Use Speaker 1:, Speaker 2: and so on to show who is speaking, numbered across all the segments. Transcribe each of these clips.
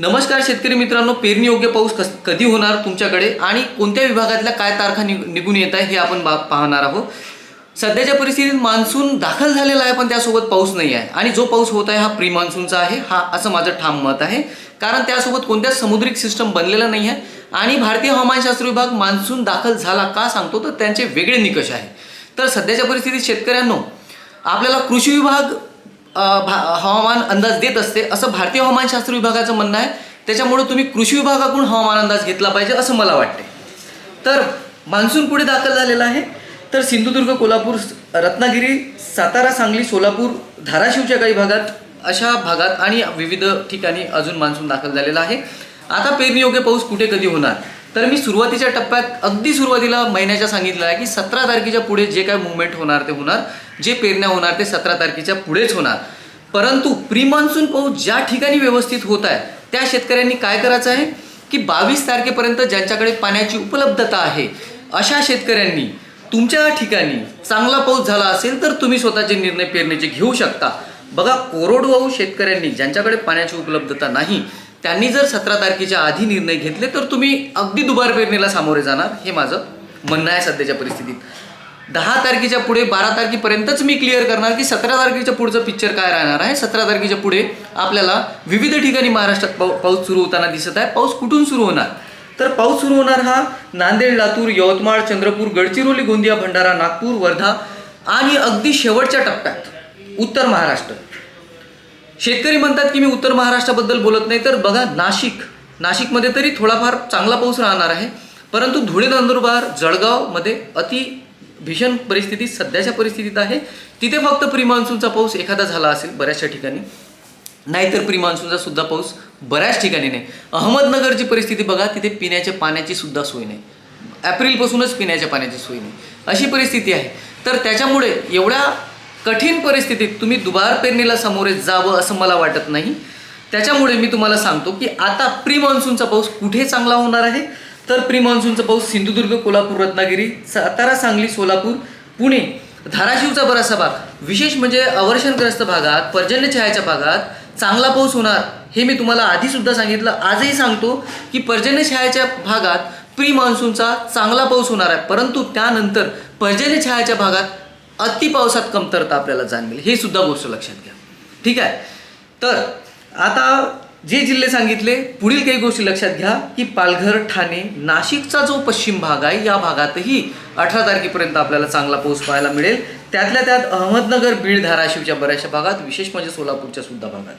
Speaker 1: नमस्कार शेतकरी मित्रांनो पेरणी योग्य पाऊस कस कधी होणार तुमच्याकडे आणि कोणत्या विभागातल्या काय तारखा निघ निघून येत आहे हे आपण बा पाहणार आहोत. सध्याच्या परिस्थितीत मान्सून दाखल झालेला आहे पण त्यासोबत पाऊस नाही आहे. आणि जो पाऊस होत आहे हा प्री मान्सूनचा आहे हा असं माझं ठाम मत आहे. कारण त्यासोबत कोणत्याच समुद्रिक सिस्टम बनलेला नाही आहे. आणि भारतीय हवामानशास्त्र विभाग मान्सून दाखल झाला का सांगतो तर त्यांचे वेगळे निकष आहे. तर सध्याच्या परिस्थितीत शेतकऱ्यांनो आपल्याला कृषी विभाग भा- हवामान अंदाज देत असते. असं भारतीय हवामानशास्त्र विभागाचं म्हणणं आहे. त्याच्यामुळे तुम्ही कृषी विभागाकडून हवामान अंदाज घेतला पाहिजे असं मला वाटते तर मान्सून पुढे दाखल झालेला आहे. तर सिंधुदुर्ग कोल्हापूर रत्नागिरी सातारा सांगली सोलापूर धाराशिवच्या काही भागात अशा भागात आणि विविध ठिकाणी अजून मान्सून दाखल झालेला आहे. आता पेरणी योग्य पाऊस कुठे कधी होणार? तर मी सुरुवातीच्या टप्प्यात अगदी सुरुवातीला महिन्याच्या सांगितलं आहे की सतरा तारखेच्या पुढे जे काय मुवमेंट होणार ते होणार जे पेरण्या होणार ते सतरा तारखेच्या पुढेच होणार. परंतु प्री मान्सून पाऊस ज्या ठिकाणी व्यवस्थित होत आहे त्या शेतकऱ्यांनी काय करायचं आहे? की बावीस तारखेपर्यंत ज्यांच्याकडे पाण्याची उपलब्धता आहे अशा शेतकऱ्यांनी तुमच्या ठिकाणी चांगला पाऊस झाला असेल तर तुम्ही स्वतःचे निर्णय पेरण्याचे घेऊ शकता. बघा कोरडवाहू शेतकऱ्यांनी ज्यांच्याकडे पाण्याची उपलब्धता नाही त्यांनी जर सतरा तारखेच्या आधी निर्णय घेतले तर तुम्ही अगदी दुबार पेरणीला सामोरे जाणार. हे माझं म्हणणं आहे सध्याच्या परिस्थितीत. दहा तारखेच्या पुढे बारा तारखेपर्यंतच मी क्लिअर करणार की सतरा तारखेच्या पुढचं पिक्चर काय राहणार आहे. सतरा तारखेच्या पुढे आपल्याला विविध ठिकाणी महाराष्ट्रात पाऊ पाऊस सुरू होताना दिसत आहे. पाऊस कुठून सुरू होणार? तर पाऊस सुरू होणार हा नांदेड लातूर यवतमाळ चंद्रपूर गडचिरोली गोंदिया भंडारा नागपूर वर्धा आणि अगदी शेवटच्या टप्प्यात उत्तर महाराष्ट्र. शेतकरी म्हणतात की मी उत्तर महाराष्ट्राबद्दल बोलत नाही तर बघा नाशिक. नाशिकमध्ये तरी थोडाफार चांगला पाऊस राहणार आहे. परंतु धुळे नंदुरबार जळगावमध्ये अति भीषण परिस्थिती सध्याच्या परिस्थितीत आहे. तिथे फक्त प्री मान्सूनचा पाऊस एखादा झाला असेल बऱ्याचशा ठिकाणी. नाहीतर प्री मान्सूनचा सुद्धा पाऊस बऱ्याच ठिकाणी नाही. अहमदनगरची परिस्थिती बघा तिथे पिण्याच्या पाण्याची सुद्धा सोय नाही. एप्रिलपासूनच पिण्याच्या पाण्याची सोय नाही. अशी परिस्थिती आहे. तर त्याच्यामुळे एवढ्या कठीण परिस्थितीत तुम्ही दुबार पेरणीला सामोरे जावं असं मला वाटत नाही. त्याच्यामुळे मी तुम्हाला सांगतो की आता प्री मान्सूनचा पाऊस कुठे चांगला होणार आहे? तर प्री मान्सूनचा पाऊस सिंधुदुर्ग कोल्हापूर रत्नागिरी सातारा सांगली सोलापूर पुणे धाराशिवचा बराचसा भाग विशेष म्हणजे अवर्षणग्रस्त भागात पर्जन्य छायाच्या भागात चांगला पाऊस होणार हे मी तुम्हाला आधीसुद्धा सांगितलं. आजही सांगतो की पर्जन्य छायाच्या भागात प्री मान्सूनचा चांगला पाऊस होणार आहे. परंतु त्यानंतर पर्जन्य छायाच्या भागात अति पावसात कमतरता आपल्याला जाणवेल. हे सुद्धा गोष्ट लक्षात घ्या. ठीक आहे? तर आता जे जिल्हे सांगितले पुढील काही गोष्टी लक्षात घ्या की पालघर ठाणे नाशिकचा जो पश्चिम भाग आहे या भागातही अठरा तारखेपर्यंत आपल्याला चांगला पाऊस पाहायला मिळेल. त्यातल्या त्यात अहमदनगर बीड धाराशिवच्या बऱ्याचशा भागात विशेष म्हणजे सोलापूरच्या सुद्धा भागात.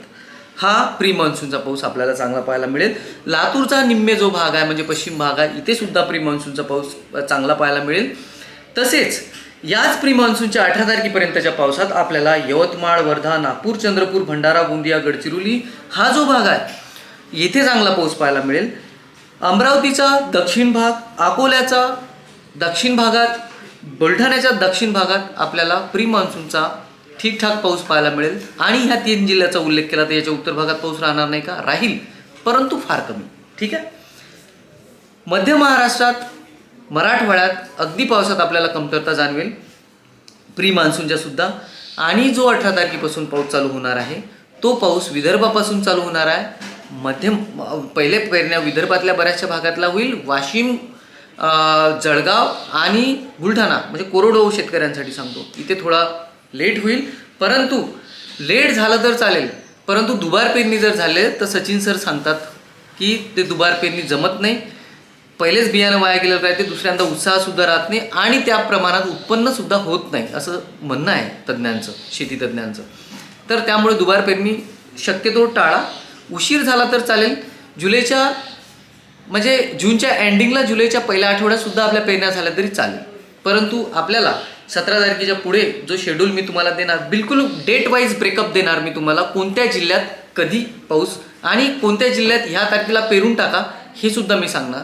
Speaker 1: हा प्री मान्सूनचा पाऊस आपल्याला चांगला पाहायला मिळेल. लातूरचा निम्मे जो भाग आहे म्हणजे पश्चिम भाग आहे इथे सुद्धा प्री मान्सूनचा पाऊस चांगला पाहायला मिळेल. तसेच याच प्री मान्सूनच्या अठरा तारखेपर्यंतच्या पावसात आपल्याला यवतमाळ वर्धा नागपूर चंद्रपूर भंडारा गोंदिया गडचिरोली हा जो भाग आहे येथे चांगला पाऊस पाहायला मिळेल. अमरावतीचा दक्षिण भाग अकोल्याचा दक्षिण भागात बुलढाण्याच्या दक्षिण भागात आपल्याला प्री मान्सूनचा ठीकठाक पाऊस पाहायला मिळेल. आणि ह्या तीन जिल्ह्याचा उल्लेख केला तर याच्या उत्तर भागात पाऊस राहणार नाही का? राहील. परंतु फार कमी. ठीक आहे? मध्य महाराष्ट्रात मराठवाड्यात अगदी पावसात आपल्याला कमतरता जाणवेल. प्री मान्सूनच्या सुद्धा. आणि जो अठरा तारखेपासून पाऊस चालू होणार आहे तो पाऊस विदर्भापासून चालू होणार आहे. मध्यम पहिले पेरण्या विदर्भातल्या बऱ्याचशा भागातला होईल. वाशिम जळगाव आणि बुलढाणा म्हणजे कोरडवाहू शेतकऱ्यांसाठी सांगतो. इथे थोडा लेट होईल. परंतु लेट झालं तर चालेल. परंतु दुबार पेरणी जर झाले तर सचिन सर सांगतात की ते दुबार पेरणी जमत नाही. पहिलेच बियाणं वाया गेलं राहते दुसऱ्यांदा उत्साह सुद्धा राहत नाही आणि त्या प्रमाणात उत्पन्न सुद्धा होत नाही असं म्हणणं आहे तज्ज्ञांचं शेती तज्ज्ञांचं. तर त्यामुळे दुबार पेरणी शक्यतो टाळा. उशीर झाला तर चालेल. जुलैच्या म्हणजे जूनच्या एंडिंगला जुलैच्या पहिल्या आठवड्यात सुद्धा आपल्या पेरण्या झाल्या तरी चालेल. परंतु आपल्याला सतरा तारखेच्या पुढे जो शेड्यूल मी तुम्हाला देणार बिलकुल डेट वाईज ब्रेकअप देणार मी तुम्हाला कोणत्या जिल्ह्यात कधी पाऊस आणि कोणत्या जिल्ह्यात ह्या तारखेला पेरून टाका हे सुद्धा मी सांगणार.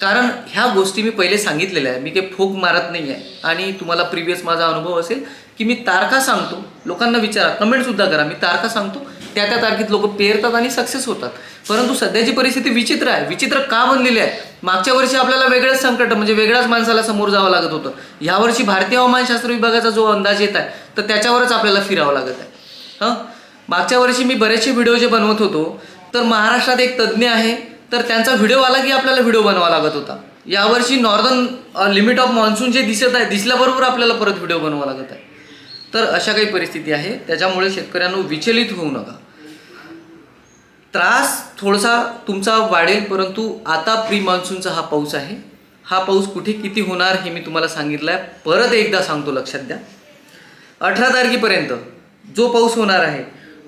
Speaker 1: कारण ह्या गोष्टी मी पहिले सांगितलेल्या आहे मी काही फोक मारत नाही आहे आणि तुम्हाला प्रिव्हियस माझा अनुभव असेल की मी तारखा सांगतो. लोकांना विचारा. कमेंटसुद्धा करा. मी तारखा सांगतो. त्या त्या तारखेत लोक पेरतात आणि सक्सेस होतात. परंतु सध्याची परिस्थिती विचित्र आहे. विचित्र का बनलेली आहे? मागच्या वर्षी आपल्याला वेगळंच संकट म्हणजे वेगळ्याच माणसाला समोर जावं लागत होतं. यावर्षी भारतीय हवामानशास्त्र विभागाचा जो अंदाज येत आहे तर त्याच्यावरच आपल्याला फिरावं लागत आहे. हां? मागच्या वर्षी मी बरेचसे व्हिडिओ जे बनवत होतो तर महाराष्ट्रात एक तज्ज्ञ आहे तर त्यांचा व्हिडिओ आला की आपल्याला व्हिडिओ बनवावा लागत होता. यावर्षी नॉर्दर्न लिमिट ऑफ मान्सून जे दिसत आहे दिसल्याबरोबर आपल्याला परत व्हिडिओ बनवावा लागत आहे. तर अशा काही परिस्थिती आहे. त्याच्यामुळे शेतकऱ्यांनो विचलित होऊ नका. त्रास थोडासा तुमचा वाढेल परंतु आता प्री मान्सूनचा हा पाऊस आहे. हा पाऊस कुठे किती होणार हे मी तुम्हाला सांगितलं आहे परत एकदा सांगतो लक्षात द्या. अठरा तारखेपर्यंत जो पाऊस होणार आहे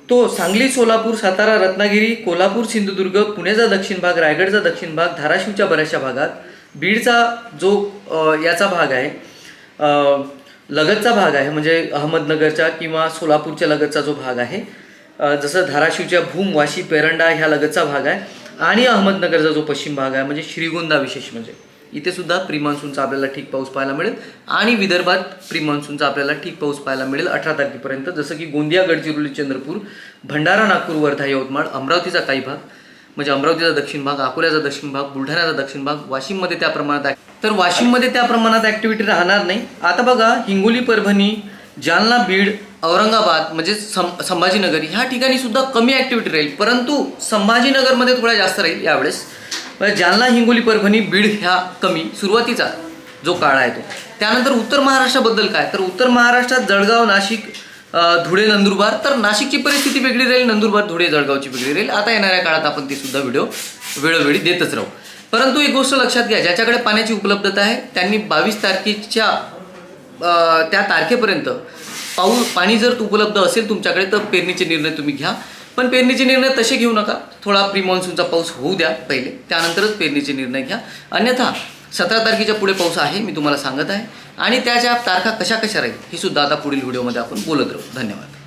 Speaker 1: तो सांगली सोलापूर सातारा रत्नागिरी कोल्हापूर सिंधुदुर्ग पुण्याचा दक्षिण भाग रायगडचा दक्षिण भाग धाराशिवच्या बऱ्याचशा भागात. बीडचा जो याचा भाग आहे लगतचा भाग आहे म्हणजे अहमदनगरच्या किंवा सोलापूरच्या लगतचा जो भाग आहे जसं धाराशिवच्या भूम वाशी पेरंडा ह्या लगतचा भाग आहे आणि अहमदनगरचा जो पश्चिम भाग आहे म्हणजे श्रीगोंदा विशेष म्हणजे. इथे सुद्धा प्री मान्सूनचा आपल्याला ठीक पाऊस पाहायला मिळेल. आणि विदर्भात प्री मान्सूनचा आपल्याला ठीक पाऊस पाहायला मिळेल अठरा तारखेपर्यंत. जसं की गोंदिया गडचिरोली चंद्रपूर भंडारा नागपूर वर्धा यवतमाळ अमरावतीचा काही भाग म्हणजे अमरावतीचा दक्षिण भाग अकोल्याचा दक्षिण भाग बुलढाण्याचा दक्षिण भाग वाशिममध्ये त्या प्रमाणात तर वाशिममध्ये त्या प्रमाणात ॲक्टिव्हिटी राहणार नाही. आता बघा हिंगोली परभणी जालना बीड औरंगाबाद म्हणजे सं संभाजीनगर ह्या ठिकाणी सुद्धा कमी ॲक्टिव्हिटी राहील. परंतु संभाजीनगरमध्ये थोडा जास्त राहील यावेळेस. म्हणजे जालना हिंगोली परभणी बीड ह्या कमी सुरुवातीचा जो काळ आहे तो. त्यानंतर उत्तर महाराष्ट्राबद्दल काय? तर उत्तर महाराष्ट्रात जळगाव नाशिक धुळे नंदुरबार तर नाशिकची परिस्थिती वेगळी राहील नंदुरबार धुळे जळगावची वेगळी राहील. आता येणाऱ्या काळात आपण ती सुद्धा व्हिडिओ वेळोवेळी देतच राहू. परंतु एक गोष्ट लक्षात घ्या ज्याच्याकडे पाण्याची उपलब्धता आहे त्यांनी बावीस तारखेच्या त्या तारखेपर्यंत पाऊस पाणी जर उपलब्ध असेल तुमच्याकडे तर पेरणीचे निर्णय तुम्ही घ्या. पण पेरणीचे निर्णय तसे घेऊ नका. थोडा प्री मान्सूनचा पाऊस होऊ द्या पहिले. त्यानंतरच पेरणीचे निर्णय घ्या. अन्यथा सतरा तारखेच्या पुढे पाऊस आहे मी तुम्हाला सांगत आहे. आणि त्याच्या तारखा कशा कशा राहील ही सुद्धा आता पुढील व्हिडिओमध्ये आपण बोलत राहू. धन्यवाद.